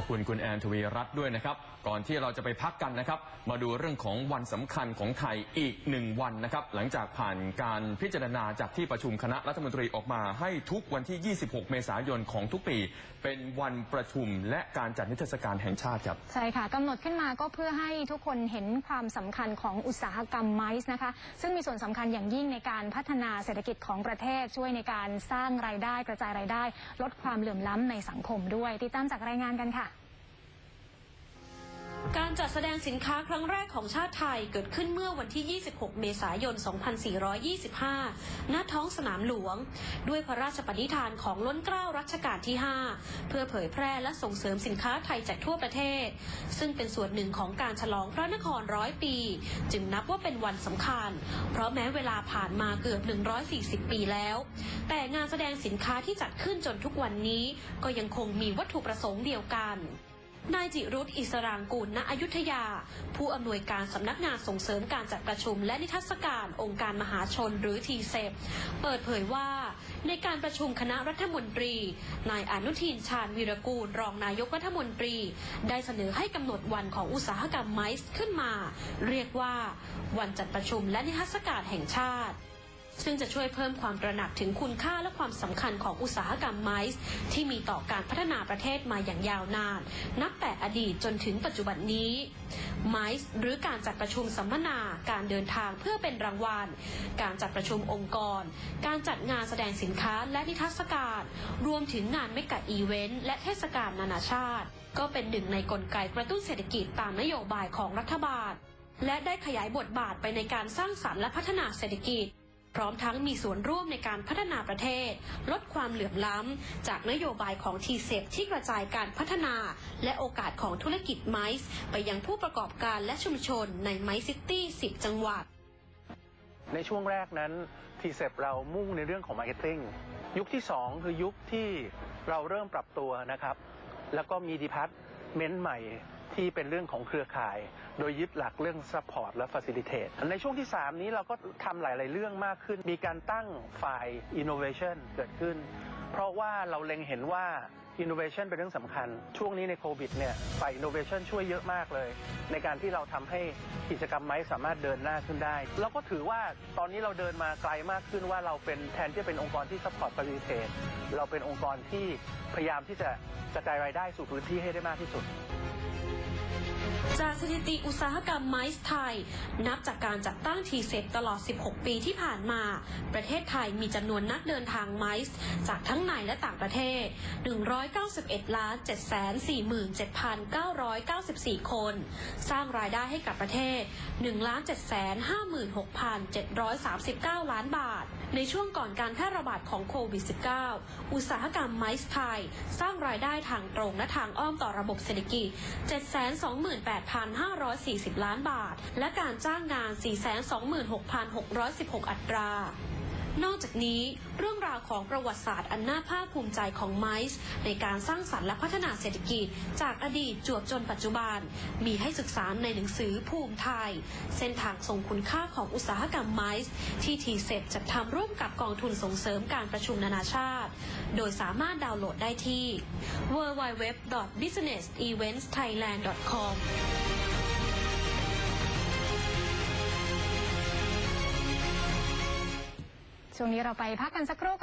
อบคุณคุณแอนทวีรัตน์ด้วยนะครับ ก่อนที่เราจะไปพักกันนะครับ มาดูเรื่องของวันสำคัญของไทยอีกหนึ่งวันนะครับ หลังจากผ่านการพิจารณาจากที่ประชุมคณะรัฐมนตรีออกมาให้ทุกวันที่ 26 เมษายนของทุกปี เป็นวันประชุมและการจัดนิทรรศการแห่งชาติครับ ใช่ค่ะกำหนดขึ้นมาก็เพื่อให้ทุกคนเห็นความสำคัญของอุตสาหกรรมไม้นะคะ ซึ่งมีส่วนสำคัญอย่างยิ่งในการพัฒนาเศรษฐกิจของประเทศช่วยในการสร้างรายได้กระจายรายได้ ลดความเหลื่อมล้ำในสังคมด้วยติดตามจากรายงานกันค่ะ การจัดแสดงสินค้าครั้งแรกของชาติไทยเกิดขึ้นเมื่อวันที่ 26 เมษายน 2425 ณ ท้องสนามหลวง ด้วยพระราชปณิธานของล้นเกล้ารัชกาลที่ 5 เพื่อเผยแพร่และส่งเสริมสินค้าไทยจากทั่วประเทศ ซึ่งเป็นส่วนหนึ่งของการฉลองพระนครร้อยปี จึงนับว่าเป็นวันสำคัญ เพราะแม้เวลาผ่านมาเกือบ 140 ปีแล้ว แต่งานแสดงสินค้าที่จัดขึ้นจนทุกวันนี้ก็ยังคงมีวัตถุประสงค์เดียวกัน นายจิรุธอิสรางกูลณอยุธยา ผู้อำนวยการสำนักงานส่งเสริมการจัดประชุมและนิทรรศการองค์การมหาชนหรือทีเซเปิดเผยว่า ในการประชุมคณะรัฐมนตรี นายอนุทินชาญวีรกูล รองนายกรัฐมนตรี ได้เสนอให้กำหนดวันของอุตสาหกรรมไม้ขึ้นมา เรียกว่า วันจัดประชุมและนิทรรศการแห่งชาติ ซึ่งจะช่วยเพิ่มความตระหนักถึงคุณค่าและความสำคัญของอุตสาหกรรมไม้ที่มีต่อการพัฒนาประเทศมาอย่างยาวนาน นับแต่อดีตจนถึงปัจจุบันนี้ไม้หรือการจัดประชุมสัมมนาการเดินทางเพื่อเป็นรางวัล การจัดประชุมองค์กร การจัดงานแสดงสินค้าและนิทรรศการ รวมถึงงานเมกะอีเวนต์และเทศกาลนานาชาติ ก็เป็นหนึ่งในกลไกกระตุ้นเศรษฐกิจตามนโยบายของรัฐบาล และได้ขยายบทบาทไปในการสร้างสรรค์และพัฒนาเศรษฐกิจ พร้อมทั้งมีส่วนร่วมในการพัฒนาประเทศ ลดความเหลื่อมล้ำ จากนโยบายของทีเซที่กระจายการพัฒนา และโอกาสของธุรกิจไมซ์ไปยังผู้ประกอบการและชุมชนในไมซ์ซิตี้ 10 จังหวัด ในช่วงแรกนั้นทีเซปเรามุ่งในเรื่องของมาร์เก็ตติ้งยุคที่ 2 คือยุคที่เราเริ่มปรับตัวนะครับ แล้วก็มีดีพาร์ตเมนต์ใหม่ ที่เป็นเรื่องของเครือข่าย โดยยึดหลักเรื่อง Support และ Facilitate ในช่วงที่ 3 นี้เราก็ทำหลาย ๆ เรื่องมากขึ้น มีการตั้งฝ่าย Innovation เกิดขึ้น เพราะว่าเราเล็งเห็นว่า Innovation เป็นเรื่องสำคัญ ช่วงนี้ในโควิดเนี่ยฝ่าย Innovation ช่วยเยอะมากเลย ในการที่เราทำให้กิจกรรมไม้สามารถเดินหน้าขึ้นได้ แล้วก็ถือว่าตอนนี้เราเดินมาไกลมากขึ้นว่าเราเป็นแทนที่จะเป็นองค์กรที่ Support Facilitate เราเป็นองค์กรที่พยายามที่จะกระจายรายได้สู่พื้นที่ให้ได้มากที่สุด จากสถิติอุตสาหกรรมไม้ไทย นับจากการจัดตั้งทีเซตตลอด 16 ปีที่ผ่านมา ประเทศไทยมีจำนวนนักเดินทางไม้จากทั้งในและต่างประเทศ 191ล้าน747,994 คน สร้างรายได้ให้กับประเทศ 1 756,739 ล้านบาท ในช่วงก่อนการแพร่ระบาดของโควิด -19 อุตสาหกรรมไม้ไทยสร้างรายได้ทางตรงและทางอ้อมต่อระบบเศรษฐกิจ 728,540 ล้านบาท และการจ้างงาน 426,616 อัตรา นอกจากนี้เรื่องราวของประวัติศาสตร์อันน่าภาคภูมิใจของไมซ์ในการสร้างสรรค์และพัฒนาเศรษฐกิจ จากอดีตจวบจนปัจจุบัน มีให้ศึกษาในหนังสือภูมิไทย เส้นทางทรงคุณค่าของอุตสาหกรรมไมซ์ที่ทีเซปจัดทำร่วมกับกองทุนส่งเสริมการประชุมนานาชาติ โดยสามารถดาวน์โหลดได้ที่ www.businessevents.thailand.com ช่วงนี้เราไปพักกันสักครู่